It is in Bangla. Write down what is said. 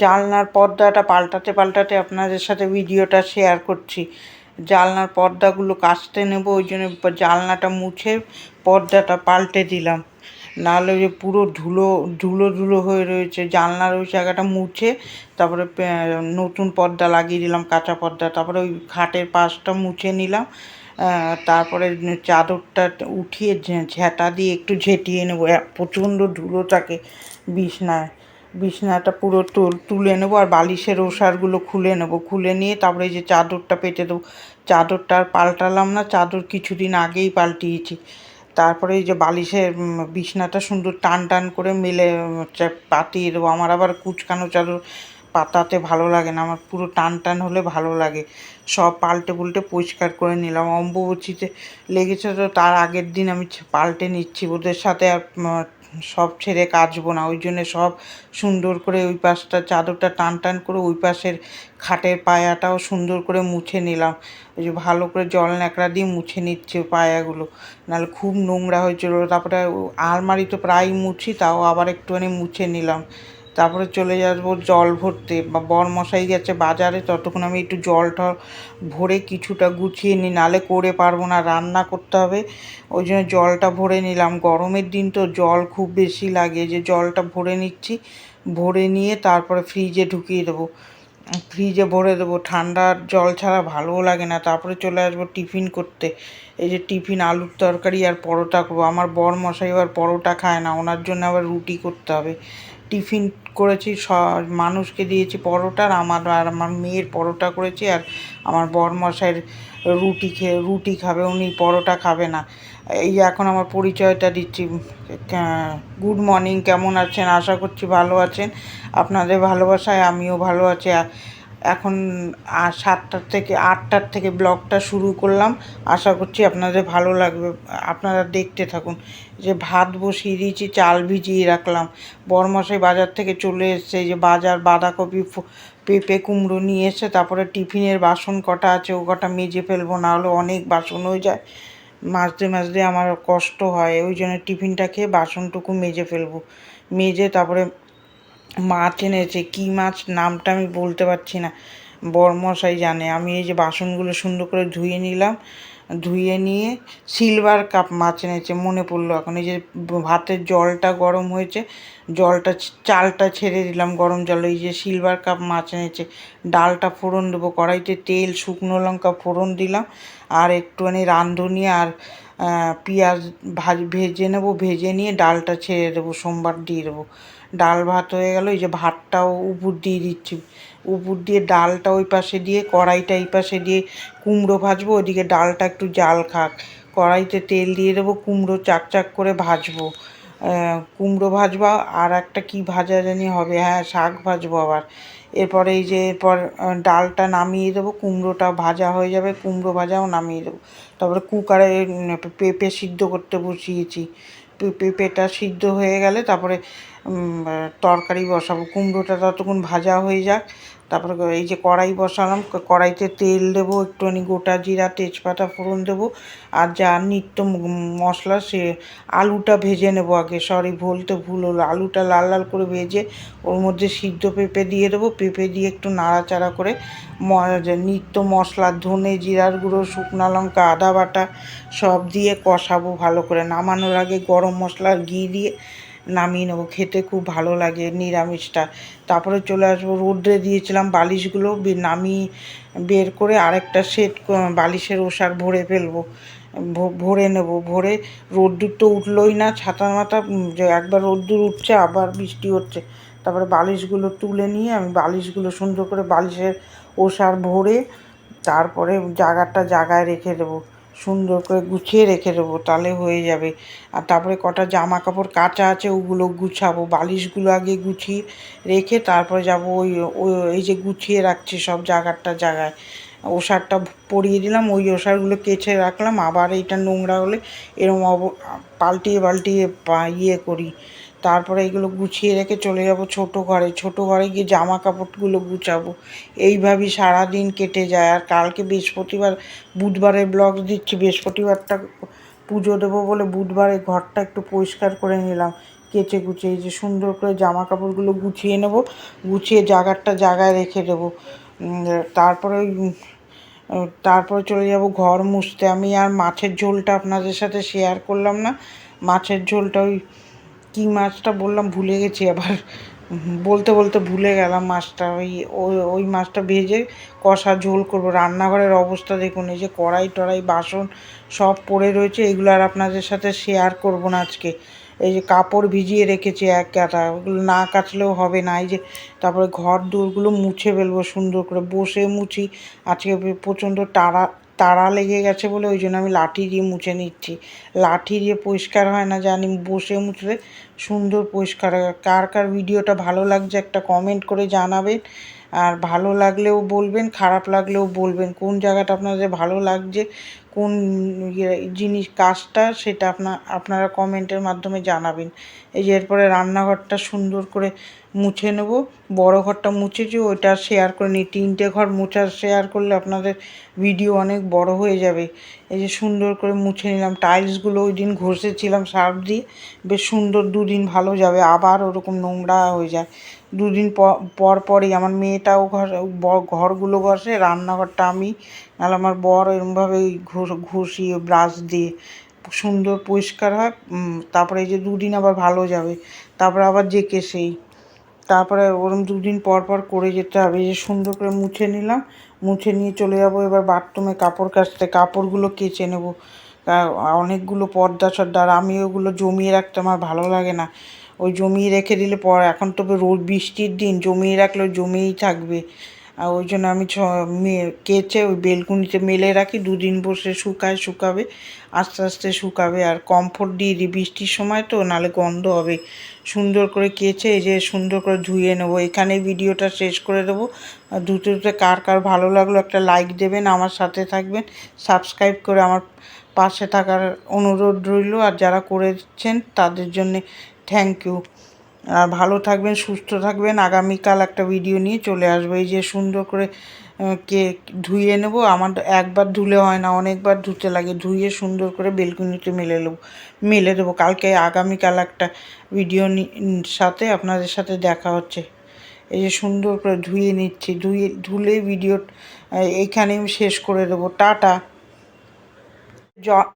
জানলার পর্দাটা পাল্টাতে পাল্টাতে আপনাদের সাথে ভিডিওটা শেয়ার করছি। জানলার পর্দাগুলো কাচতে নেব, ওই জন্য জানলাটা মুছে পর্দাটা পাল্টে দিলাম। নাহলে যে পুরো ধুলো ধুলো ধুলো হয়ে রয়েছে। জানলার ওই জায়গাটা মুছে তারপরে নতুন পর্দা লাগিয়ে দিলাম, কাঁচা পর্দা। তারপরে ওই খাটের পাশটা মুছে নিলাম। তারপরে চাদরটা উঠিয়ে ঝেঁটা দিয়ে একটু ঝেঁটিয়ে নেব। প্রচণ্ড ধুলো থাকে বিছনায় বিছনাটা পুরো তুল- তুলে নেব আর বালিশের ওষারগুলো খুলে নেব। খুলে নিয়ে তারপরে এই যে চাদরটা পেতে দেবো। চাদরটা আর পাল্টালাম না, চাদর কিছুদিন আগেই পাল্টিয়েছি। তারপরে এই যে বালিশের বিছনাটা সুন্দর টান টান করে মেলে পাতিয়ে দেবো। আমার আবার কুচকানো চাদর পাতাতে ভালো লাগে না, আমার পুরো টান টান হলে ভালো লাগে। সব পাল্টে পুল্টে পরিষ্কার করে নিলাম। অম্বুবচিতে লেগেছে তো তার আগের দিন আমি পাল্টে নিচ্ছি। ওদের সাথে আর সব ছেড়ে কাচবো না। ওই জন্যে সব সুন্দর করে ওই পাশটা চাদরটা টান টান করে ওই পাশের খাটের পায়াটাও সুন্দর করে মুছে নিলাম। ওই যে ভালো করে জল ন্যাকড়া দিয়ে মুছে নিচ্ছে পায়াগুলো। নাহলে খুব নোংরা হয়েছিল। তারপরে আলমারি তো প্রায় মুছি, তাও আবার একটুখানি মুছে নিলাম। তারপরে চলে যাব, জল ভরতে। বা বরমশাই গেছে বাজারে, ততক্ষণ আমি একটু জল টল ভরে কিছুটা গুছিয়ে নিই, নালে করে পারব না, রান্না করতে হবে। ওই জন্য জলটা ভরে নিলাম। গরমের দিন তো জল খুব বেশি লাগে, যে জলটা ভরে নিচ্ছি, ভরে নিয়ে তারপরে ফ্রিজে ঢুকিয়ে দেবো। ফ্রিজে ভরে দেবো। ঠান্ডার জল ছাড়া ভালোও লাগে না। তারপরে চলে আসব টিফিন করতে। এই যে টিফিন, আলুর তরকারি আর পরোটা করব। আমার বর মশাই আবার পরোটা খায় না, ওনার জন্য আবার রুটি করতে হবে। টিফিন করেছি, স, মানুষকে দিয়েছি পরোটা আর আমার আর আমার মেয়ের পরোটা করেছি আর আমার বর মশাইয়ের রুটি খেয়ে, রুটি খাবে, উনি পরোটা খাবে না। এই এখন আমার পরিচয়টা দিচ্ছি। গুড মর্নিং কেমন আছেন? আশা করছি ভালো আছেন। আপনাদের ভালোবাসায় আমিও ভালো আছি। আ- এখন সাতটার থেকে, আটটার থেকে ব্লগটা শুরু করলাম। আশা করছি আপনাদের ভালো লাগবে। আপনারা দেখতে থাকুন। যে ভাত বসিয়ে দিয়েছি, চাল ভিজিয়ে রাখলাম। বরমশাই বাজার থেকে চলে এসছে। যে বাজার বাঁধাকপি পেঁপে কুমড়ো নিয়ে এসে তারপরে টিফিনের বাসন কটা আছে ও কটা মেজে ফেলব না হলে অনেক বাসন হয়ে যায়। মাজতে মাজতে আমার কষ্ট হয়, ওই জন্য টিফিনটা খেয়ে বাসনটুকু মেজে ফেলব। মেজে তারপরে মাছ এনেছে, কী মাছ নামটা আমি বলতে পারছি না। বরমশাই জানে, আমি এই যে বাসনগুলো সুন্দর করে ধুয়ে নিলাম, ধুয়ে নিয়ে সিলভার কাপ মাছ এনেছে, মনে পড়ল এখন। এই যে ভাতের জলটা গরম হয়েছে, জলটা চালটা ছেড়ে দিলাম গরম জল। এই যে সিলভার কাপ মাছ এনেছে, ডালটা ফোড়ন দেবো, কড়াইতে তেল, শুকনো লঙ্কা ফোড়ন দিলাম, আর একটুখানি রাঁধুনি আর পেঁয়াজ ভাজ, ভেজে নেব, ভেজে নিয়ে ডালটা ছেড়ে দেবো, সোমবার দিয়ে দেবো। ডাল ভাত হয়ে গেল, এই যে ভাতটাও উপর দিয়ে দিচ্ছি। উপর দিয়ে ডালটা ওই পাশে দিয়ে, কড়াইটা এই পাশে দিয়ে কুমড়ো ভাজবো, ওদিকে ডালটা একটু জাল খাক। কড়াইতে তেল দিয়ে দেবো, কুমড়ো চাক চাক করে ভাজবো। কুমড়ো ভাজবা, আর একটা কি ভাজা জানি হবে হ্যাঁ শাক ভাজবো আবার। এরপরে এই যে, এরপর ডালটা নামিয়ে দেবো, কুমড়োটা ভাজা হয়ে যাবে, কুমড়ো ভাজাও নামিয়ে দেবো। তারপরে কুকারে পেঁপে সিদ্ধ করতে বসিয়েছি। পেঁপেটা সিদ্ধ হয়ে গেলে তারপরে তরকারি বসাবো। কুমড়োটা ততক্ষণ ভাজা হয়ে যাক। তারপরে এই যে কড়াই বসালাম কড়াইতে তেল দেবো, একটুখানি গোটা জিরা, তেজপাতা ফোড়ন দেবো, আর যা নিত্য মশলা সে আলুটা ভেজে নেব আগে। সরি বলতে ভুল হলো। আলুটা লাল লাল করে ভেজে ওর মধ্যে সিদ্ধ পেঁপে দিয়ে দেবো। পেঁপে দিয়ে একটু নাড়াচাড়া করে নিত্য মশলা, ধনে জিরার গুঁড়ো, শুকনো লঙ্কা, আদা বাটা সব দিয়ে কষাবো ভালো করে। নামানোর আগে গরম মশলা ঘি দিয়ে নামিয়ে নেব। খেতে খুব ভালো লাগে, নিরামিষটা। তারপরে চলে আসব, রোদ্রে দিয়েছিলাম বালিশগুলো নামিয়ে বের করে আরেকটা সেট বালিশের ওষার ভরে ফেলব। ভরে নেব, ভরে রোদ্দুর তো উঠলোই না ছাতা মাথা একবার রোদ্দুর উঠছে, আবার বৃষ্টি হচ্ছে। তারপরে বালিশগুলো তুলে নিয়ে আমি বালিশগুলো সুন্দর করে বালিশের ওষার ভরে তারপরে জায়গাটা জায়গায় রেখে দেবো। সুন্দর করে গুছিয়ে রেখে দেবো, তাহলে হয়ে যাবে। আর তারপরে কটা জামা কাপড় কাচা আছে, ওগুলো গুছাবো, বালিশগুলো আগে গুছিয়ে রেখে তারপরে যাব ওই এই যে গুছিয়ে রাখছি সব জায়গাটা জায়গায়। ওষারটা পরিয়ে দিলাম, ওই ওষারগুলো কেচে রাখলাম, আবার এইটা নোংরা হলে এরম অব, পাল্টিয়ে পাল্টিয়ে ইয়ে করি। তারপরে এগুলো গুছিয়ে রেখে চলে যাব ছোটো ঘরে। ছোটো ঘরে গিয়ে জামা কাপড়গুলো গুছাবো। এইভাবেই সারাদিন কেটে যায়। আর কালকে বৃহস্পতিবার, বুধবারের ব্লগ দিচ্ছি। বৃহস্পতিবারটা পুজো দেবো বলে বুধবারে ঘরটা একটু পরিষ্কার করে নিলাম, কেচে কুচে এই যে সুন্দর করে জামা কাপড়গুলো গুছিয়ে নেব, গুছিয়ে জায়গাটা জায়গায় রেখে দেবো। তারপরে ওই তারপরে চলে যাব ঘর মুছতে। আমি আর মাছের ঝোলটা আপনাদের সাথে শেয়ার করলাম না। মাছের ঝোলটা ওই কী মাছটা বললাম, ভুলে গেছি আবার। বলতে বলতে ভুলে গেলাম মাছটা, ওই ওই মাছটা ভেজে কষা ঝোল করব। রান্নাঘরের অবস্থা দেখুন, এই যে কড়াই টড়াই, বাসন সব পড়ে রয়েছে, এগুলো আর আপনাদের সাথে শেয়ার করব না আজকে। এই যে কাপড় ভিজিয়ে রেখেছি এক কাটা, ওগুলো না কাচলেও হবে না, এই যে তারপরে ঘর দূরগুলো মুছে ফেলব সুন্দর করে। বসে মুছি, আজকে প্রচণ্ড টাড়া তাড়া লেগে গেছে বলে ওই জন্য আমি লাঠি দিয়ে মুছে নিচ্ছি। লাঠি দিয়ে পরিষ্কার হয় না, জানি বসে মুছলে সুন্দর পরিষ্কার হয়। কার কার ভিডিওটা ভালো লাগছে একটা কমেন্ট করে জানাবেন। আর ভালো লাগলেও বলবেন, খারাপ লাগলেও বলবেন। কোন জায়গাটা আপনাদের ভালো লাগছে, কোন ইয়ে জিনিস, কাজটা সেটা আপনার আপনারা কমেন্টের মাধ্যমে জানাবেন। এই যে এরপরে রান্নাঘরটা সুন্দর করে মুছে নেব, বড় ঘরটা মুছেছি, ওইটা শেয়ার করে নিই। তিনটে ঘর মোছা শেয়ার করলে আপনাদের ভিডিও অনেক বড় হয়ে যাবে। এই যে সুন্দর করে মুছে নিলাম টাইলসগুলো ওই দিন ঘষেছিলাম সার্ফ দিয়ে, বেশ সুন্দর দুদিন ভালো যাবে, আবার ওরকম নোংরা হয়ে যায়। দুদিন পর পরই আমার মেয়েটাও ঘর ঘরগুলো ঘষে, রান্নাঘরটা আমি, নাহলে আমার বর এরমভাবে ঘষিয়ে ব্রাশ দিয়ে সুন্দর পরিষ্কার হয় তারপরে এই যে দুদিন আবার ভালো যাবে, তারপরে আবার জেকে সেই, তারপরে ওরম দুদিন পর পর করে যেতে হবে যে সুন্দর করে মুছে নিলাম, মুছে নিয়ে চলে যাব এবার বাথরুমে কাপড় কাচতে, কাপড়গুলো কেচে নেব অনেকগুলো পর্দা সর্দা আর আমি ওগুলো জমিয়ে রাখতে আমার ভালো লাগে না ওই জমিয়ে রেখে দিলে পর, এখন তো রোদ বৃষ্টির দিন, জমিয়ে রাখলে জমিয়েই থাকবে। আর ওই জন্য আমি ছ কেচে ওই বেলকুনিতে মেলে রাখি, দুদিন বসে শুকায়, শুকাবে, আস্তে আস্তে শুকাবে। আর কমফোর্ট দিয়ে দিই, বৃষ্টির সময় তো নালে গন্ধ হবে। সুন্দর করে কেচে এই যে সুন্দর করে ধুয়ে নেব। এখানে ভিডিওটা শেষ করে দেবো। আর ধুতে ধুতে কার কার ভালো লাগল একটা লাইক দেবেন, আমার সাথে থাকবেন। সাবস্ক্রাইব করে আমার পাশে থাকার অনুরোধ রইল। আর যারা করেছেন, তাদের জন্যে থ্যাংক ইউ আর ভালো থাকবেন, সুস্থ থাকবেন। আগামীকাল একটা ভিডিও নিয়ে চলে আসব। এই যে সুন্দর করে কে ধুয়ে নেব, আমার একবার ধুলে হয় না, অনেকবার ধুতে লাগে। ধুয়ে সুন্দর করে বেলকুনিতে মেলে নেব, মেলে দেবো। কালকে আগামীকাল একটা ভিডিও সাথে আপনাদের সাথে দেখা হচ্ছে। এই যে সুন্দর করে ধুয়ে নিচ্ছি। ধুয়ে, ধুলে ভিডিও এইখানেই শেষ করে দেবো। টাটা।